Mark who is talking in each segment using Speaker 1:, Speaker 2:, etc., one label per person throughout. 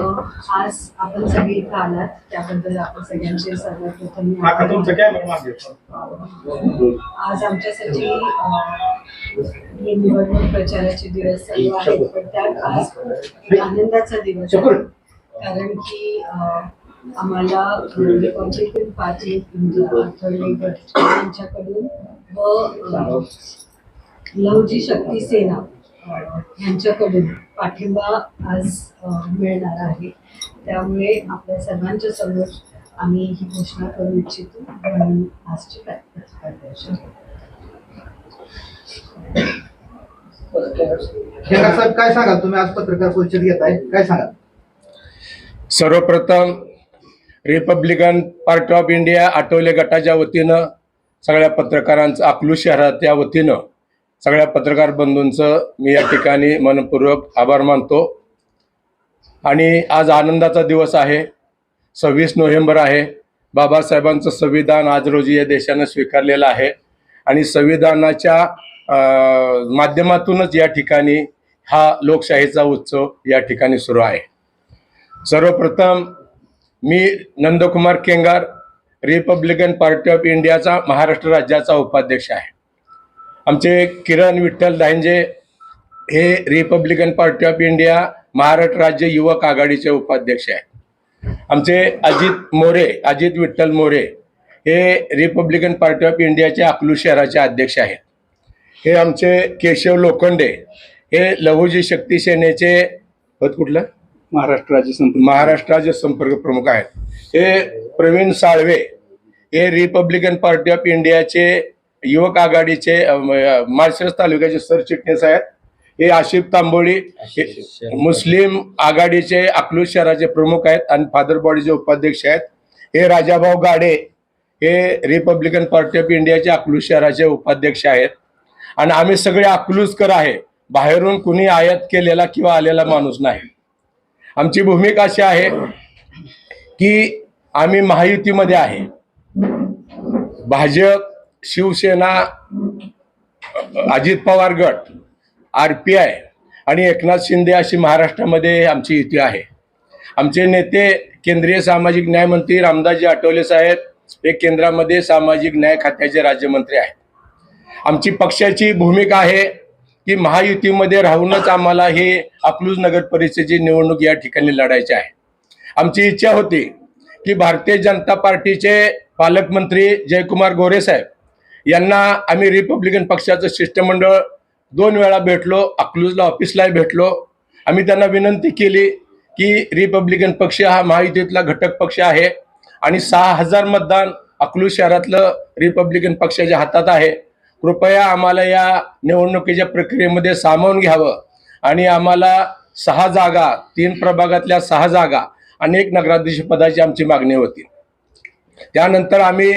Speaker 1: आज आपण सगळे इथं आलात. त्याबद्दल आपण सगळ्यांचे सर्वप्रथम आज आमच्यासाठी हे निवडणूक प्रचाराचे दिवस चालू आहेत पण त्यात आज आनंदाचा दिवस आहे. कारण की आम्हाला Republican Party of India Athawale यांच्याकडून व लवजी शक्ती सेना यांच्याकडून पाठिंबा आज मिळणार आहे. त्यामुळे आपल्या सर्वांच्या समोर आम्ही ही घोषणा करू इच्छितो. म्हणून आजची
Speaker 2: साहेब काय सांगाल? तुम्ही आज पत्रकार परिषद घेताय. काय सांगाल?
Speaker 3: सर्वप्रथम Republican Party of India Athawale गटाच्या वतीनं सगळ्या पत्रकारांचं अकलू शहराच्या वतीनं सगळ्या पत्रकार बंधूंचं मी या ठिकाणी मनपूर्वक आभार मानतो. आणि आज आनंदाचा दिवस आहे. सव्वीस नोव्हेंबर आहे. बाबासाहेबांचं संविधान आज रोजी या देशानं स्वीकारलेलं आहे. आणि संविधानाच्या माध्यमातूनच या ठिकाणी हा लोकशाहीचा उत्सव या ठिकाणी सुरू आहे. सर्वप्रथम मी Nandkumar Kengar Republican Party of इंडियाचा महाराष्ट्र राज्याचा उपाध्यक्ष आहे. आमचे किरण विठ्ठल दांजे हे Republican Party of India Maharashtra राज्य युवक आघाडीचे उपाध्यक्ष आहेत. आमचे अजित मोरे अजित विठ्ठल मोरे हे रिपब्लिकन पार्टी ऑफ इंडियाचे अकलू शहराचे अध्यक्ष आहेत. हे आमचे केशव लोखंडे हे लहुजी शक्ती सेनेचे होत कुठलं?
Speaker 4: महाराष्ट्र राज्य संपर्क
Speaker 3: महाराष्ट्र राज्य संपर्क प्रमुख आहेत. हे प्रवीण साळवे हे रिपब्लिकन पार्टी ऑफ इंडियाचे युवक आघाडीचे माळशिरस तालुक्याचे सरचिटणीस आहेत. हे आशिफ तांबोळी मुस्लिम आघाडीचे अकलूज शहराचे प्रमुख आहेत आणि फादर बॉडीचे उपाध्यक्ष आहेत. हे राजाभाऊ गाडे हे रिपब्लिकन पार्टी ऑफ इंडियाचे अकलूज शहराचे उपाध्यक्ष आहेत. आणि आम्ही सगळे अकलूजकर आहे. बाहेरून कुणी आयात केलेला किंवा आलेला माणूस नाही. आमची भूमिका अशी आहे की आम्ही महायुतीमध्ये आहे. भाजप शिवसेना अजित पवार गट आर पी आय आणि एकनाथ शिंदे अशी महाराष्ट्रामध्ये आमची युती आहे. आमचे नेते केंद्रीय सामाजिक न्याय मंत्री रामदासजी आठवले साहेब हे केंद्रामध्ये सामाजिक न्याय खात्याचे राज्यमंत्री आहेत. आमची पक्षाची भूमिका आहे की महायुतीमध्ये राहूनच आम्हाला हे अकलूज नगर परिषदेची निवडणूक या ठिकाणी लढायची आहे. आमची इच्छा होती की भारतीय जनता पार्टीचे पालकमंत्री जयकुमार गोरे साहेब यांना आम्ही रिपब्लिकन पक्षाचं शिष्टमंडळ दोन वेळा भेटलो अकलूजला ऑफिसलाही भेटलो. आम्ही त्यांना विनंती केली की रिपब्लिकन पक्ष हा महायुतीतला घटक पक्ष आहे आणि सहा हजार मतदान अकलूज शहरातलं रिपब्लिकन पक्षाच्या हातात आहे. कृपया आम्हाला या निवडणुकीच्या प्रक्रियेमध्ये सामावून घ्यावं आणि आम्हाला सहा जागा तीन प्रभागातल्या सहा जागा आणि एक नगराध्यक्ष पदाची आमची मागणी होती. त्यानंतर आम्ही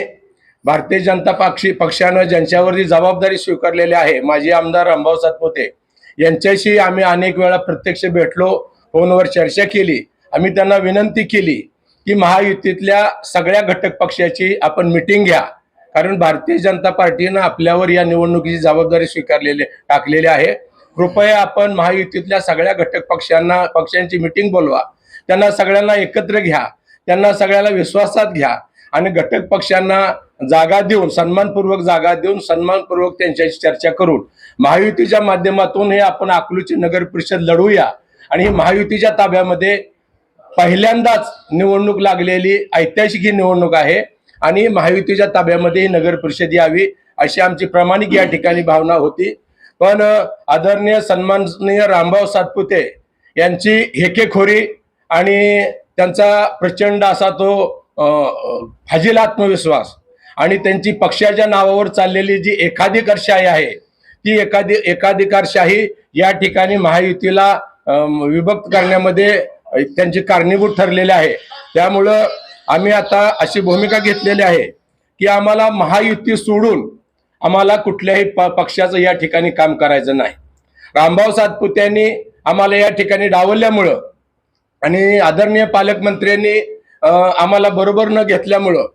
Speaker 3: भारतीय जनता पक्षी पक्षानं ज्यांच्यावरती जबाबदारी स्वीकारलेली आहे माजी आमदार अंबाव सातपुते यांच्याशी आम्ही अनेक वेळा प्रत्यक्ष भेटलो फोनवर चर्चा केली. आम्ही त्यांना विनंती केली की महायुतीतल्या सगळ्या घटक पक्षाची आपण मिटिंग घ्या. कारण भारतीय जनता पार्टीनं आपल्यावर या निवडणुकीची जबाबदारी स्वीकारलेली टाकलेली आहे. कृपया आपण महायुतीतल्या सगळ्या घटक पक्षांना पक्षांची मिटिंग बोलवा. त्यांना सगळ्यांना एकत्र घ्या. त्यांना सगळ्याला विश्वासात घ्या. आणि घटक पक्षांना जागा देऊन सन्मानपूर्वक जागा देऊन सन्मानपूर्वक त्यांच्याशी चर्चा करून महायुतीच्या माध्यमातून हे आपण अकलूची नगर परिषद लढवूया आणि ही महायुतीच्या ताब्यामध्ये पहिल्यांदाच निवडणूक लागलेली ऐतिहासिक ही निवडणूक आहे. आणि महायुतीच्या ताब्यामध्ये ही नगर परिषद यावी अशी आमची प्रामाणिक या ठिकाणी भावना होती. पण आदरणीय सन्माननीय रामभाऊ सातपुते यांची हेकेखोरी आणि त्यांचा प्रचंड असा तो फाजील आत्मविश्वास. आणि त्यांची पक्षाच्या नावावर चाललेली जी एकाधिकारशाही आहे ती एकाधी एकाधिकारशाही या ठिकाणी महायुतीला विभक्त करण्यामध्ये त्यांची कारणीभूत ठरलेली आहे. त्यामुळं आम्ही आता अशी भूमिका घेतलेली आहे की आम्हाला महायुती सोडून आम्हाला कुठल्याही प पक्षाचं या ठिकाणी काम करायचं नाही. रामभाऊ सातपुत्यांनी आम्हाला या ठिकाणी डावलल्यामुळं आणि आदरणीय पालकमंत्र्यांनी आम्हाला बरोबर न घेतल्यामुळं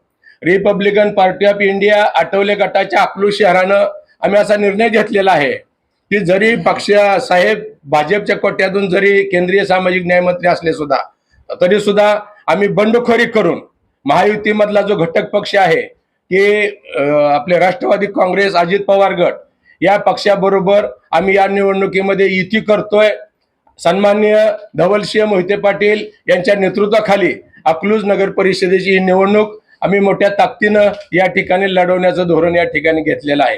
Speaker 3: Republican Party of India Athawale गटाच्या अकलू शहरानं आम्ही असा निर्णय घेतलेला आहे की जरी पक्ष साहेब भाजपच्या कोट्यातून जरी केंद्रीय सामाजिक न्यायमंत्री असले सुद्धा तरी सुद्धा आम्ही बंडखोरी करून महायुतीमधला जो घटक पक्ष आहे की आपले राष्ट्रवादी काँग्रेस अजित पवार गट या पक्षाबरोबर आम्ही या निवडणुकीमध्ये युती करतोय. सन्माननीय धवलसिंह मोहिते पाटील यांच्या नेतृत्वाखाली अकलूज नगर परिषदेची ही निवडणूक आम्ही मोठ्या ताकदीनं या ठिकाणी लढवण्याचं धोरण या ठिकाणी घेतलेलं आहे.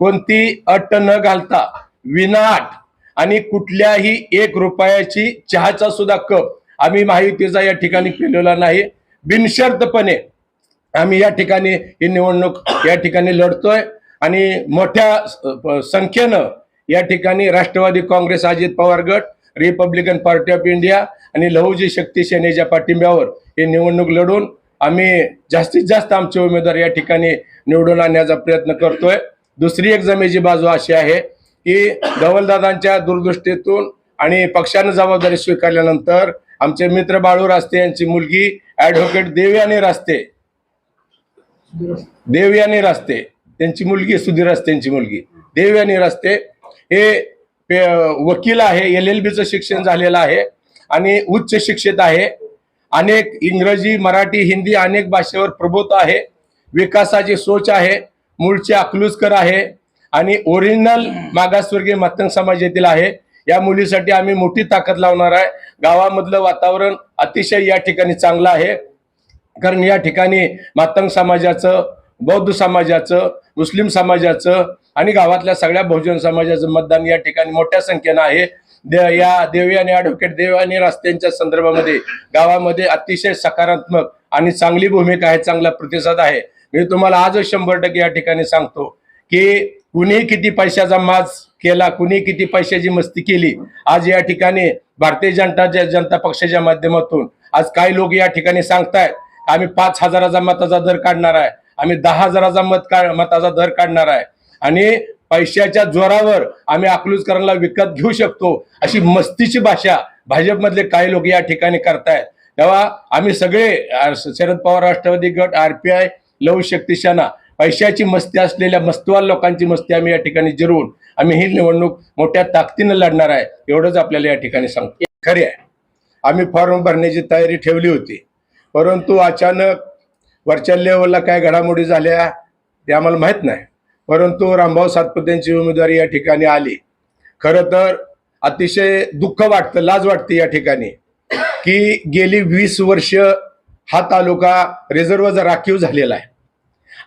Speaker 3: कोणती अट न घालता विनाट आणि कुठल्याही एक रुपयाची चहाचा सुद्धा कप आम्ही महायुतीचा या ठिकाणी केलेला नाही. बिनशर्तपणे आम्ही या ठिकाणी ही निवडणूक या ठिकाणी लढतोय आणि मोठ्या संख्येनं या ठिकाणी राष्ट्रवादी काँग्रेस अजित पवार गट रिपब्लिकन पार्टी ऑफ इंडिया आणि लहुजी शक्ती सेनेच्या पाठिंब्यावर ही निवडणूक लढून आम्ही जास्तीत जास्त आमचे उमेदवार या ठिकाणी निवडून आणण्याचा प्रयत्न करतोय. दुसरी एक जमेची बाजू अशी आहे की धवलदादांच्या दूरदृष्टीतून आणि पक्षानं जबाबदारी स्वीकारल्यानंतर आमचे मित्र बाळू रास्ते यांची मुलगी ऍडव्होकेट देवयानी रास्ते देवयानी रास्ते त्यांची मुलगी सुधीर रास्ते यांची मुलगी देवयानी रास्ते हे पे- वकील आहे एल एल बीचं शिक्षण झालेलं आहे आणि उच्च शिक्षित आहे. अनेक इंग्रजी मराठी हिंदी अनेक भाषेवर प्रभुत्व आहे. विकासाची सोच आहे. मूळचे अकलूजकर आहे. आणि ओरिजिनल मागासवर्गीय मातंग समाजातील आहे. या मुलीसाठी आम्ही मोठी ताकद लावणार आहे. गावामधलं वातावरण अतिशय या ठिकाणी चांगलं आहे. कारण या ठिकाणी मातंग समाजाचं बौद्ध समाजाचं मुस्लिम समाजाचं आणि गावातल्या सगळ्या बहुजन समाजाचं मतदान या ठिकाणी मोठ्या संख्येनं आहे. दे- या देवी आणि ॲडव्होकेट देव आणि रस्त्यांच्या संदर्भामध्ये गावामध्ये अतिशय सकारात्मक आणि चांगली भूमिका आहे चांगला प्रतिसाद आहे. मी तुम्हाला आजच शंभर टक्के या ठिकाणी सांगतो की कुणी किती पैशाचा माज केला कुणी किती पैशाची मस्ती केली आज या ठिकाणी भारतीय जनता जनता पक्षाच्या माध्यमातून आज काही लोक या ठिकाणी सांगतायत आम्ही पाच हजाराचा मताचा दर काढणार आहे आम्ही दहा हजाराचा मत का मताचा दर काढणार आहे. आणि पैशाच्या जोरावर आम्ही अकलूजकरांना विकत घेऊ शकतो अशी मस्तीची भाषा भाजपमधले काही लोक या ठिकाणी करतायत. तेव्हा आम्ही सगळे शरद पवार राष्ट्रवादी गट आर पी आय लव शक्ती पैशाची मस्ती असलेल्या मस्तवाल लोकांची मस्ती आम्ही या ठिकाणी जिरवून आम्ही ही निवडणूक मोठ्या ताकदीनं लढणार आहे एवढंच आपल्याला या ठिकाणी सांगतो. खरे आहे. आम्ही फॉर्म भरण्याची तयारी ठेवली होती. परंतु अचानक वरच्या लेवलला काय घडामोडी झाल्या ते आम्हाला माहीत नाही. परंतु रामभाऊ सातपुतेंची उमेदवारी या ठिकाणी आली. खरं तर अतिशय दुःख वाटतं लाज वाटते या ठिकाणी की गेली वीस वर्ष हा तालुका रिझर्वचा राखीव झालेला आहे.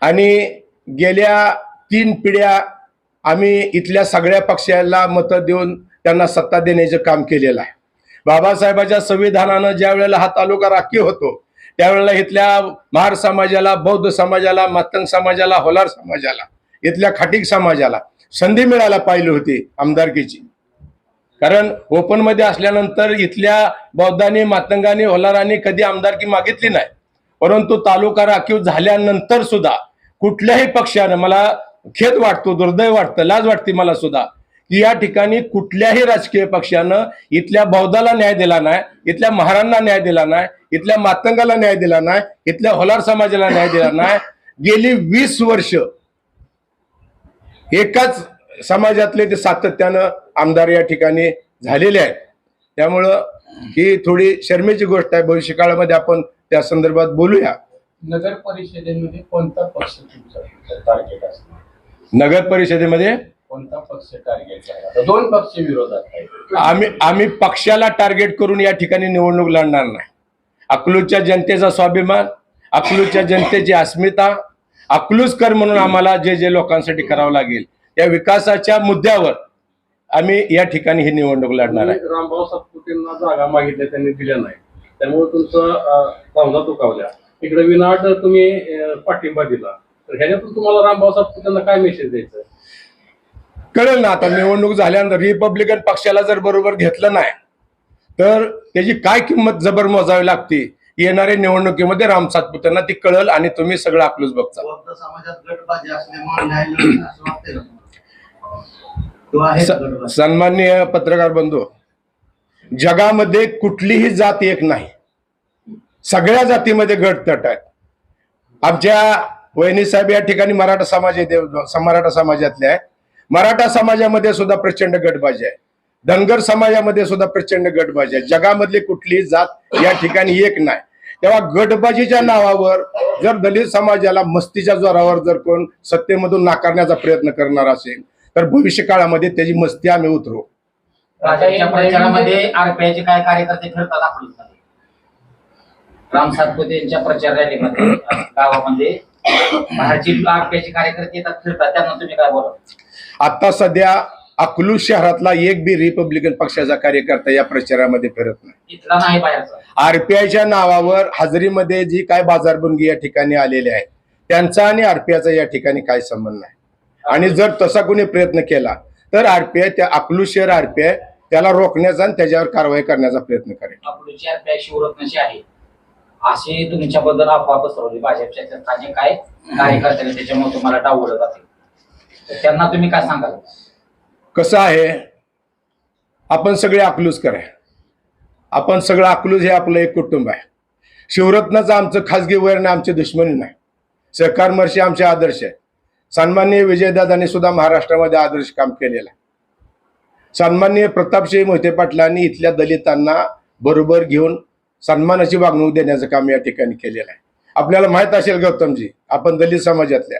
Speaker 3: आणि गेल्या तीन पिढ्या आम्ही इथल्या सगळ्या पक्षाला मतं देऊन त्यांना सत्ता देण्याचं काम केलेलं आहे. बाबासाहेबाच्या संविधानानं ज्या वेळेला हा तालुका राखीव होतो त्यावेळेला इथल्या महार समाजाला बौद्ध समाजाला मातंग समाजाला होलार समाजाला इथल्या खाटीक समाजाला संधी मिळायला पाहिली होती आमदारकीची. कारण ओपनमध्ये असल्यानंतर इथल्या बौद्धांनी मातंगाने होलारांनी कधी आमदारकी मागितली नाही. परंतु तालुका राखीव झाल्यानंतर सुद्धा कुठल्याही पक्षानं मला खेद वाटतो दुर्दैव वाटतं लाज वाटते मला सुद्धा की या ठिकाणी कुठल्याही राजकीय पक्षानं इथल्या बौद्धाला न्याय दिला नाही इथल्या महारांना न्याय दिला नाही इथल्या मातंगाला न्याय दिला नाही इथल्या होलार समाजाला न्याय दिला नाही. गेली वीस वर्ष एकाच समाजातले ते सातत्यानं आमदार या ठिकाणी झालेले आहेत. त्यामुळं ही थोडी शर्मेची गोष्ट आहे. भविष्य काळामध्ये आपण त्या संदर्भात बोलूया.
Speaker 4: नगर परिषदेमध्ये कोणता पक्ष टार्गेट
Speaker 3: नगर परिषदेमध्ये?
Speaker 4: कोणता पक्ष टार्गेट दोन पक्ष विरोधात
Speaker 3: आम्ही आम्ही पक्षाला टार्गेट करून या ठिकाणी निवडणूक लढणार नाही. अकलूजच्या जनतेचा स्वाभिमान अकलूजच्या जनतेची अस्मिता अकलूजकर म्हणून आम्हाला जे जे लोकांसाठी करावं लागेल त्या विकासाच्या मुद्द्यावर आम्ही या ठिकाणी ही निवडणूक लढणार आहे.
Speaker 5: रामभाऊ सातपुतेंना जागा मागितल्या त्यांनी दिल्या नाही. त्यामुळे तुमचं भावना दुखावल्या इकडे विनाट तुम्ही पाठिंबा दिला. तर ह्याच्यातून तुम्हाला रामभाऊ सातपुतेंना काय मेसेज द्यायचं?
Speaker 3: कळेल ना आता निवडणूक झाल्यानंतर रिपब्लिकन पक्षाला जर बरोबर घेतलं नाही तर त्याची काय किंमत जबर मोजावी लागते? येणाऱ्या निवडणुकीमध्ये राम सातपुतांना ती कळल आणि तुम्ही सगळं आपलंच बघता.
Speaker 2: बौद्ध समाजात गटबाजी असल्यामुळे न्याय मिळेल असं वाटतंय का तुम्हाला? किंवा आहे का
Speaker 3: स-
Speaker 2: गटबाजी?
Speaker 3: सन्माननीय पत्रकार बंधू जगामध्ये कुठलीही जात एक नाही. सगळ्या जातीमध्ये गट तट आहेत आमच्या वहिनी साहेब या ठिकाणी मराठा समाज मराठा समाजातले आहे. मराठा समाजामध्ये सुद्धा प्रचंड गटबाजी आहे. धनगर समाजामध्ये सुद्धा प्रचंड गटबाजी आहे. जगामधली कुठलीही जात या ठिकाणी एक नाही. तेव्हा गटबाजीच्या नावावर जर दलित समाजाला मस्तीच्या जोरावर जर कोण सत्तेमधून नाकारण्याचा प्रयत्न करणार असेल तर भविष्य काळामध्ये त्याची मस्ती आम्ही उतरू
Speaker 6: आरपीआयचे काय कार्यकर्ते फिरतात अकलूजमध्ये राम सातपुते यांच्या प्रचार रॅलीमध्ये गावामध्ये बाहेरची आरपीआयचे कार्यकर्ते येतात फिरतात. त्यांना तुम्ही काय बोला
Speaker 3: आता सध्या अकलूज शहरातला एक बी रिपब्लिकन पक्षाचा कार्यकर्ता या प्रचारामध्ये फिरत नाही. आरपीआयच्या नावावर हाजरीमध्ये जी काय बाजारबंदी या ठिकाणी आलेली आहे त्यांचा आणि आरपीआयचा या ठिकाणी काय संबंध नाही. आणि जर तसा कोणी प्रयत्न केला तर आरपीआय त्या अकलूज शहर आरपीआय त्याला रोखण्याचा आणि त्याच्यावर कारवाई करण्याचा प्रयत्न करेल.
Speaker 6: अशी तुमच्याबद्दल अफवा पसरवली भाजपच्या स्थानिक काय कार्यकर्त्यांनी त्याच्यामुळे तुम्हाला डावलं जाते तर त्यांना तुम्ही काय सांगाल?
Speaker 3: कसं आहे? आपण सगळे अकलूजकर आहे आपण सगळं अकलूज हे आपलं एक कुटुंब आहे. शिवरत्नाचं आमचं खाजगी वैर आमचे आमची दुश्मनी नाही. सहकार आमचे आदर्श आहे सन्माननीय विजयदादांनी सुद्धा महाराष्ट्रामध्ये आदर्श काम केलेलं आहे. सन्माननीय प्रतापसिंह मोहिते पाटलांनी इथल्या दलितांना बरोबर घेऊन सन्मानाची वागणूक देण्याचं काम या ठिकाणी केलेलं आहे. आपल्याला माहीत असेल गौतमजी आपण दलित समाजातल्या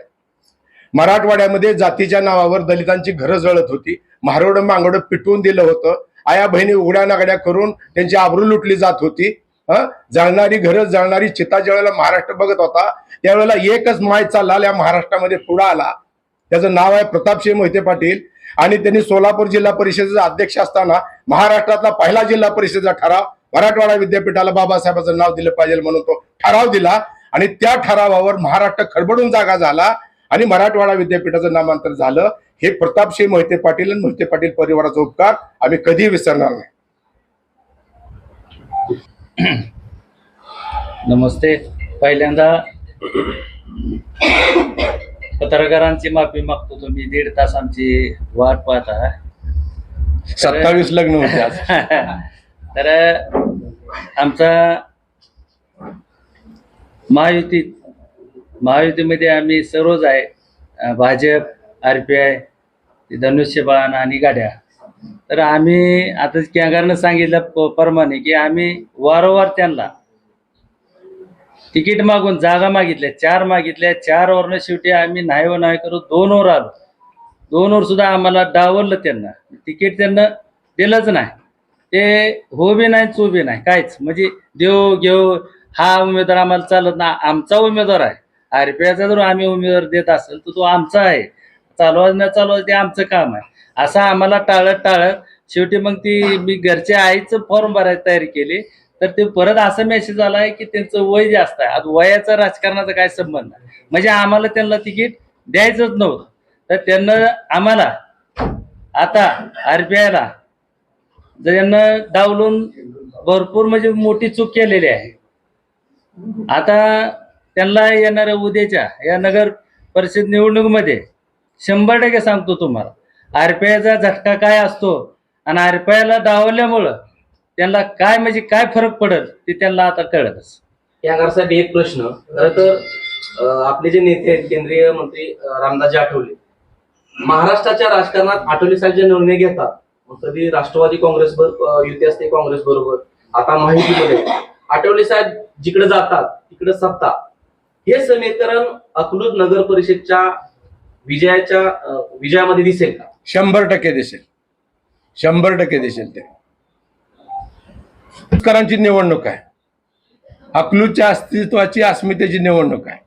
Speaker 3: मराठवाड्यामध्ये जातीच्या नावावर दलितांची घरं जळत होती. म्हारोडं मांगडं पिटवून दिलं होतं. आया बहिणी उघड्या नागड्या करून त्यांची आबरू लुटली जात होती. जळणारी घरं जळणारी चिता ज्यावेळेला महाराष्ट्र बघत होता त्यावेळेला एकच माय चालला या महाराष्ट्रामध्ये पुढं आला. त्याचं नाव आहे प्रतापसिंह मोहिते पाटील. आणि त्यांनी सोलापूर जिल्हा परिषदेचा अध्यक्ष असताना महाराष्ट्रातला पहिला जिल्हा परिषदेचा ठराव मराठवाडा विद्यापीठाला बाबासाहेबांचं नाव दिलं पाहिजे म्हणून तो ठराव दिला. आणि त्या ठरावावर महाराष्ट्र खडबडून जागा झाला. आणि मराठवाडा विद्यापीठाचं नामांतर झालं. हे प्रतापसिंह मोहिते पाटील आणि मोहिते पाटील परिवाराचा उपकार आम्ही कधी विसरणार नाही.
Speaker 7: नमस्ते. पहिल्यांदा पत्रकारांची माफी मागतो तुम्ही. दीड तास आमची वाट पाहत.
Speaker 3: सत्तावीस लग्न होते
Speaker 7: तर आमचा महायुतीत महायुतीमध्ये आम्ही सर्वच आहे. भाजप आर पी आय धनुष्यबाण आणि गाड्या. तर आम्ही आता कॅंगारनं सांगितलं प- प्रमाणे की आम्ही वारंवार त्यांना तिकीट मागून जागा मागितल्या चार मागितल्या चार वरनं शेवटी आम्ही नाही व नाही करू दोन वर आलो. दोन वर सुद्धा आम्हाला डावललं त्यांना. तिकीट त्यांना दिलंच नाही. ते हो बी नाही चो बी नाही काहीच. म्हणजे देव घेऊ हा उमेदवार आम्हाला चालत ना आमचा उमेदवार आहे. आरपीआयचा जर आम्ही उमेदवार देत असेल तर तो आमचा आहे. चालवा न चालवा ते आमचं काम आहे. असं आम्हाला टाळत टाळत शेवटी मग ती मी घरच्या आईचं फॉर्म भरायची तयारी केली. तर ते परत असं मेसेज आलाय की त्यांचं वय जास्त आहे. आज वयाचा राजकारणाचा काय संबंध नाही. म्हणजे आम्हाला त्यांना तिकीट द्यायचंच नव्हतं. तर त्यांना आम्हाला आता आरपीआयला ज्यांना डावलून भरपूर म्हणजे मोठी चूक केलेली आहे. आता त्यांना येणाऱ्या उद्याच्या या नगर परिषद निवडणुकीमध्ये शंभर टक्के सांगतो तुम्हाला. आरपीआयचा झटका काय असतो आणि आरपीआयला डावल्यामुळं त्यांना काय म्हणजे काय फरक पडत ते त्यांना आता कळतच
Speaker 8: यासाठी एक प्रश्न. खरं तर आपले जे नेते आहेत केंद्रीय मंत्री अं, रामदासजी आठवले. महाराष्ट्राच्या राजकारणात आठवले साहेब जे निर्णय घेतात कधी राष्ट्रवादी काँग्रेस युती असते काँग्रेस बरोबर. आता माहितीमध्ये आठवले साहेब जिकडे जातात तिकडे सत्ता. हे समीकरण अकलूज नगर परिषदच्या विजयाच्या विजयामध्ये दिसेल का?
Speaker 3: शंभर टक्के दिसेल. शंभर टक्के दिसेल ते. करांची निवडणूक आहे. अकलूजच्या अस्तित्वाची अस्मितेची निवडणूक आहे.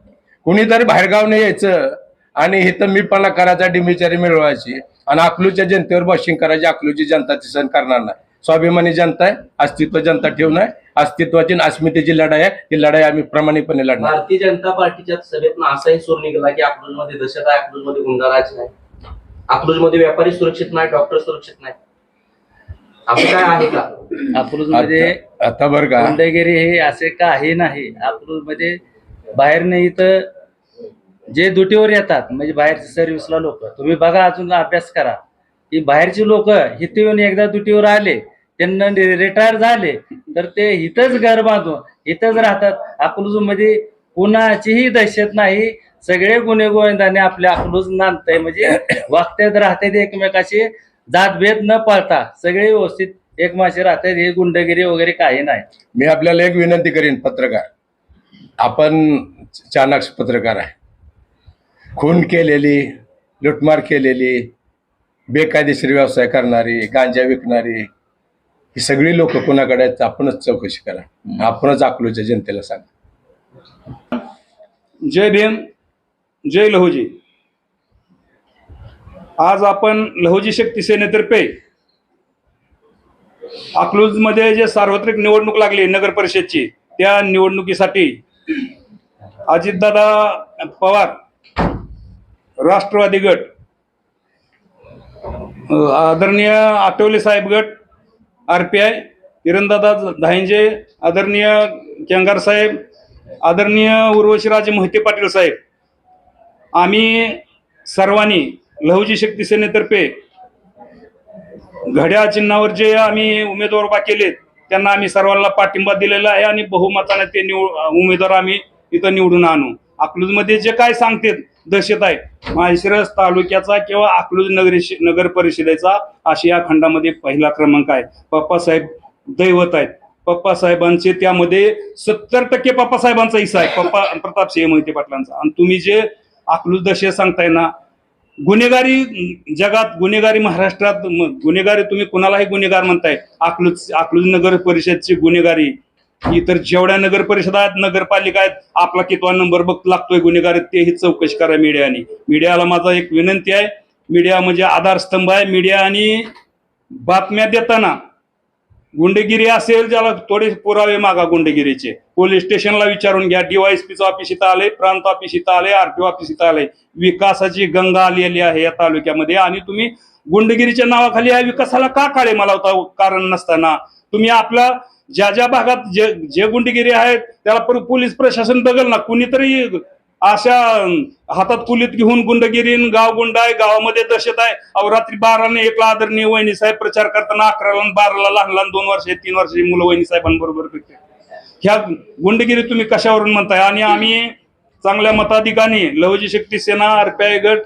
Speaker 3: कुणीतरी बाहेरगावने यायचं आणि इथं पण करायचा डिमिचारी मिळवायची आणि अकलूच्या जनतेवर बॉशिंग करायची. अकलूची जनता ती सहन करणार नाही. स्वाभिमानी जनता आहे अस्तित्व जनता ठेवून आहे. अस्तित्वाची आणि अस्मितेची लढाई आहे. ती लढाई आम्ही प्रामाणिकपणे लढणार.
Speaker 8: भारतीय जनता पार्टीच्या सभेतनं असाही सूर निघाला की अकलूजमध्ये दहशत आहे अकलूजमध्ये गुंडाराज नाही. अकलूजमध्ये व्यापारी सुरक्षित नाही डॉक्टर सुरक्षित नाही. असं काय आहे का?
Speaker 7: अकलूजमध्ये
Speaker 3: आता आता बरं का?
Speaker 7: गुंडगिरी हे असे काही नाही. अकलूजमध्ये बाहेर नाही तर जे दुटीवर येतात म्हणजे बाहेरच्या सर्व्हिसला लोक तुम्ही बघा अजून अभ्यास करा. की बाहेरची लोक इथे येऊन एकदा दुटीवर आले त्यांना रिटायर झाले तर ते इथंच घर बांधून इथंच राहतात. अकलूजमध्ये कुणाचीही दहशत नाही. सगळे गुन्हे गोविंदाने आपल्या अकलूज नांदताय. म्हणजे वागत्यात राहतात एकमेकाशी जातभेद न पाळता सगळे व्यवस्थित एकमाशी राहतात हे गुंडगिरी वगैरे काही नाही.
Speaker 3: मी आपल्याला एक विनंती करीन पत्रकार. आपण चाणक्य पत्रकार आहे. खून केलेली लुटमार केलेली बेकायदेशीर व्यवसाय करणारी गांजा विकणारी ही सगळी लोक कुणाकडे आहेत आपणच चौकशी करा. आपणच अकलूच्या जनतेला सांगा.
Speaker 9: जय भीम जय लहुजी. आज आपण लहुजी शक्ती सेनेतर्फे अकलूजमध्ये जे सार्वत्रिक निवडणूक लागली नगर परिषदची त्या निवडणुकीसाठी अजितदादा पवार राष्ट्रवादी गट आदरणीय आठवले साहेब गट आर पी आय इरंदादा धायंजे आदरणीय केंगार साहेब आदरणीय उर्वशीराजे मोहिते पाटील साहेब आम्ही सर्वांनी लहुजी शक्ती सेनेतर्फे घड्याळ चिन्हावर जे आम्ही उमेदवार उभा केलेत त्यांना आम्ही सर्वांना पाठिंबा दिलेला आहे आणि बहुमताने ते निवड उमेदवार आम्ही इथं निवडून आणू. अकलूजमध्ये जे काय सांगतात दहशत आहे. माळशिरस तालुक्याचा किंवा अकलूज नगर नगर परिषदेचा आशिया खंडामध्ये पहिला क्रमांक आहे. पप्पासाहेब दैवत आहेत. पप्पासाहेबांचे त्यामध्ये सत्तर टक्के पप्पासाहेबांचा हिस्सा आहे. पप्पा प्रताप सिंह मोहिते पाटलांचा. आणि तुम्ही जे अकलूज दशे सांगताय ना गुन्हेगारी जगात गुन्हेगारी महाराष्ट्रात गुन्हेगारी तुम्ही कुणालाही गुन्हेगार म्हणताय. अकलूज अकलूज नगर परिषदची गुन्हेगारी इतर जेवढ्या नगर परिषद आहेत नगरपालिका आहेत आपला कितवा नंबर बघ लागतोय गुन्हेगार तेही चौकशी करा मीडियाने. मीडियाला माझा एक विनंती आहे मीडिया म्हणजे आधारस्तंभ आहे. मीडिया आणि बातम्या देताना गुंडगिरी असेल ज्याला थोडे पुरावे मागा गुंडगिरीचे. पोलीस स्टेशनला विचारून घ्या डीवायएसपीचं ऑफिस इथं आले प्रांत ऑफिस इथं आले आरटीओ ऑफिस इथं आले विकासाची गंगा आलेली आहे या तालुक्यामध्ये आणि तुम्ही गुंडगिरीच्या नावाखाली या विकासाला का काळे मला होता कारण नसताना. तुम्ही आपल्या ज्या ज्या भागात जे जे गुंडगिरी आहेत त्याला पर- पोलीस प्रशासन बघल ना. कुणीतरी अशा हातात कुलीत घेऊन गुंडगिरी गाव गुंड आहे गावामध्ये दहशत आहे. अहो रात्री बाराने एकला आदरणीय वहिनी साहेब प्रचार करताना अकराला बाराला लहान लहान दोन वर्ष तीन वर्षाची मुलं वहिनी साहेबांबरोबर फिरते. ह्या गुंडगिरी तुम्ही कशावरून म्हणताय? आणि आम्ही चांगल्या मताधिकाने लवजी शक्ती सेना आरपीआय गट